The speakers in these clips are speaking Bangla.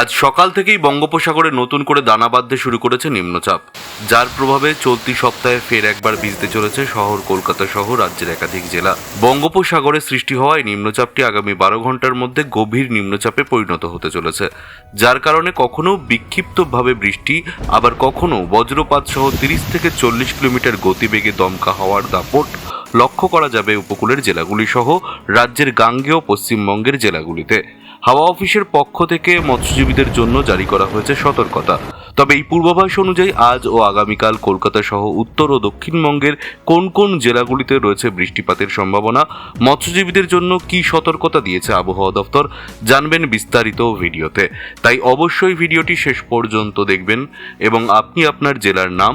আজ সকাল থেকেই বঙ্গোপসাগরে নতুন করে দানা বাঁধতে শুরু করেছে নিম্নচাপ, যার প্রভাবে চলতি সপ্তাহে ফের একবার ভিজতে চলেছে শহর কলকাতা সহ রাজ্যের একাধিক জেলা। বঙ্গোপসাগরে সৃষ্টি হওয়ায় নিম্নচাপটি আগামী বারো ঘণ্টার মধ্যে গভীর নিম্নচাপে পরিণত হতে চলেছে, যার কারণে কখনো বিক্ষিপ্তভাবে বৃষ্টি, আবার কখনো বজ্রপাত সহ তিরিশ থেকে চল্লিশ কিলোমিটার গতিবেগে দমকা হওয়ার দাপট লক্ষ্য করা যাবে উপকূলের জেলাগুলি সহ রাজ্যের গাঙ্গেয় পশ্চিমবঙ্গের জেলাগুলিতে। হাওয়া অফিসের পক্ষ থেকে মৎস্যজীবীদের জন্য জারি করা হয়েছে সতর্কতা। তবে এই পূর্বাভাস অনুযায়ী আজ ও আগামীকাল কলকাতা সহ উত্তর ও দক্ষিণবঙ্গের কোন কোন জেলাগুলিতে রয়েছে বৃষ্টিপাতের সম্ভাবনা, মৎস্যজীবীদের জন্য কি সতর্কতা দিয়েছে আবহাওয়া দপ্তর, জানবেন বিস্তারিত ভিডিওতে। তাই অবশ্যই ভিডিওটি শেষ পর্যন্ত দেখবেন এবং আপনি আপনার জেলার নাম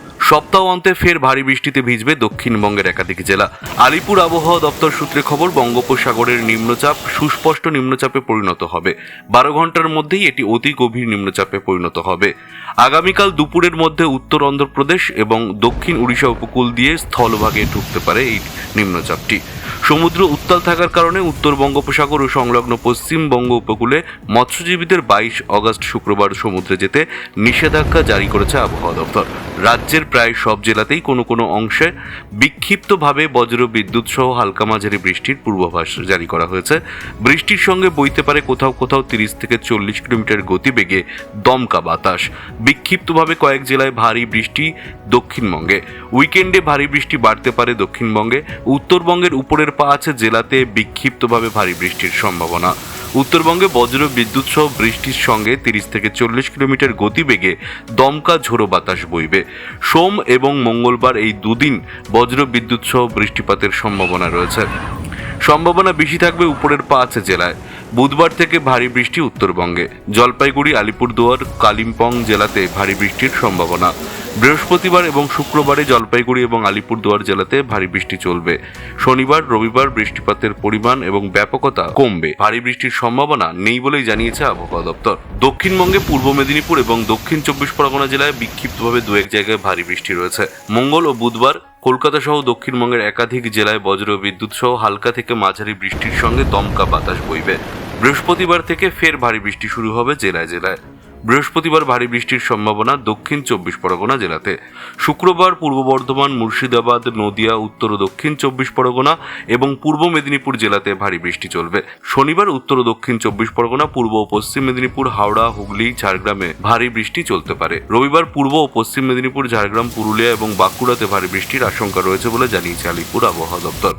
সপ্তাহ অন্তে ফের ভারী বৃষ্টিতে ভিজবে দক্ষিণবঙ্গের একাধিক জেলা। আলিপুর আবহাওয়া দপ্তর সূত্রে খবর, বঙ্গোপসাগরের নিম্নচাপ সুস্পষ্ট নিম্নচাপে পরিণত হবে। বারো ঘণ্টার মধ্যেই এটি অতি গভীর নিম্নচাপে পরিণত হবে। আগামীকাল দুপুরের মধ্যে উত্তর অন্ধ্রপ্রদেশ এবং দক্ষিণ উড়িষ্যা উপকূল দিয়ে স্থলভাগে ঢুকতে পারে এই নিম্নচাপটি। সমুদ্র উত্তাল থাকার কারণে উত্তর বঙ্গোপসাগর ও সংলগ্ন পশ্চিমবঙ্গ উপকূলে মৎস্যজীবীদের বাইশ অগস্ট শুক্রবার সমুদ্রে যেতে নিষেধাজ্ঞা জারি করেছে আবহাওয়া দপ্তর। রাজ্যের প্রায় সব জেলাতেই কোনো কোনো অংশে বিক্ষিপ্তভাবে বজ্র বিদ্যুৎ সহ হালকা মাঝারি বৃষ্টির পূর্বাভাস জারি করা হয়েছে। বৃষ্টির সঙ্গে বইতে পারে কোথাও কোথাও তিরিশ থেকে চল্লিশ কিলোমিটার গতিবেগে দমকা বাতাস। বিক্ষিপ্তভাবে কয়েক জেলায় ভারী বৃষ্টি দক্ষিণবঙ্গে। উইকেন্ডে ভারী বৃষ্টি বাড়তে পারে দক্ষিণবঙ্গে। উত্তরবঙ্গের উপরের পাঁচ জেলাতে বিক্ষিপ্তভাবে ভারী বৃষ্টির সম্ভাবনা। উত্তরবঙ্গে বজ্র বিদ্যুৎ সহ বৃষ্টির সঙ্গে তিরিশ থেকে চল্লিশ কিলোমিটার গতিবেগে দমকা ঝোড়ো বাতাস বইবে। সোম এবং মঙ্গলবার এই দুদিন বজ্র বিদ্যুৎ সহ বৃষ্টিপাতের সম্ভাবনা রয়েছে। সম্ভাবনা বেশি থাকবে উপরের পাঁচ জেলায়। বুধবার থেকে ভারী বৃষ্টি উত্তরবঙ্গে। জলপাইগুড়ি, আলিপুরদুয়ার, কালিম্পং জেলাতে ভারী বৃষ্টির সম্ভাবনা। বৃহস্পতিবার এবং শুক্রবারে জলপাইগুড়ি এবং আলিপুরদুয়ার জেলাতে ভারী বৃষ্টি চলবে। শনিবার, রবিবার বৃষ্টিপাতের পরিমাণ এবং ব্যাপকতা কমবে। ভারী বৃষ্টির সম্ভাবনা নেই বলেই জানিয়েছে আবহাওয়া দপ্তর। দক্ষিণবঙ্গে, পূর্ব মেদিনীপুর এবং দক্ষিণ চব্বিশ পরগনা জেলায় বিক্ষিপ্তভাবে দু এক জায়গায় ভারী বৃষ্টি রয়েছে। মঙ্গল ও বুধবার কলকাতা সহ দক্ষিণবঙ্গের একাধিক জেলায় বজ্র বিদ্যুৎ সহ হালকা থেকে মাঝারি বৃষ্টির সঙ্গে দমকা বাতাস বইবে। বৃহস্পতিবার থেকে ফের ভারী বৃষ্টি শুরু হবে জেলায় জেলায়। বৃহস্পতিবার ভারী বৃষ্টির সম্ভাবনা দক্ষিণ চব্বিশ পরগনা জেলাতে। শুক্রবার পূর্ব বর্ধমান, মুর্শিদাবাদ, নদিয়া, উত্তর ও দক্ষিণ চব্বিশ পরগনা এবং পূর্ব মেদিনীপুর জেলাতে ভারী বৃষ্টি চলবে। শনিবার উত্তর ও দক্ষিণ চব্বিশ পরগনা, পূর্ব ও পশ্চিম মেদিনীপুর, হাওড়া, হুগলি, ঝাড়গ্রামে ভারী বৃষ্টি চলতে পারে। রবিবার পূর্ব ও পশ্চিম মেদিনীপুর, ঝাড়গ্রাম, পুরুলিয়া এবং বাঁকুড়াতে ভারী বৃষ্টির আশঙ্কা রয়েছে বলে জানিয়েছে আলিপুর আবহাওয়া দপ্তর।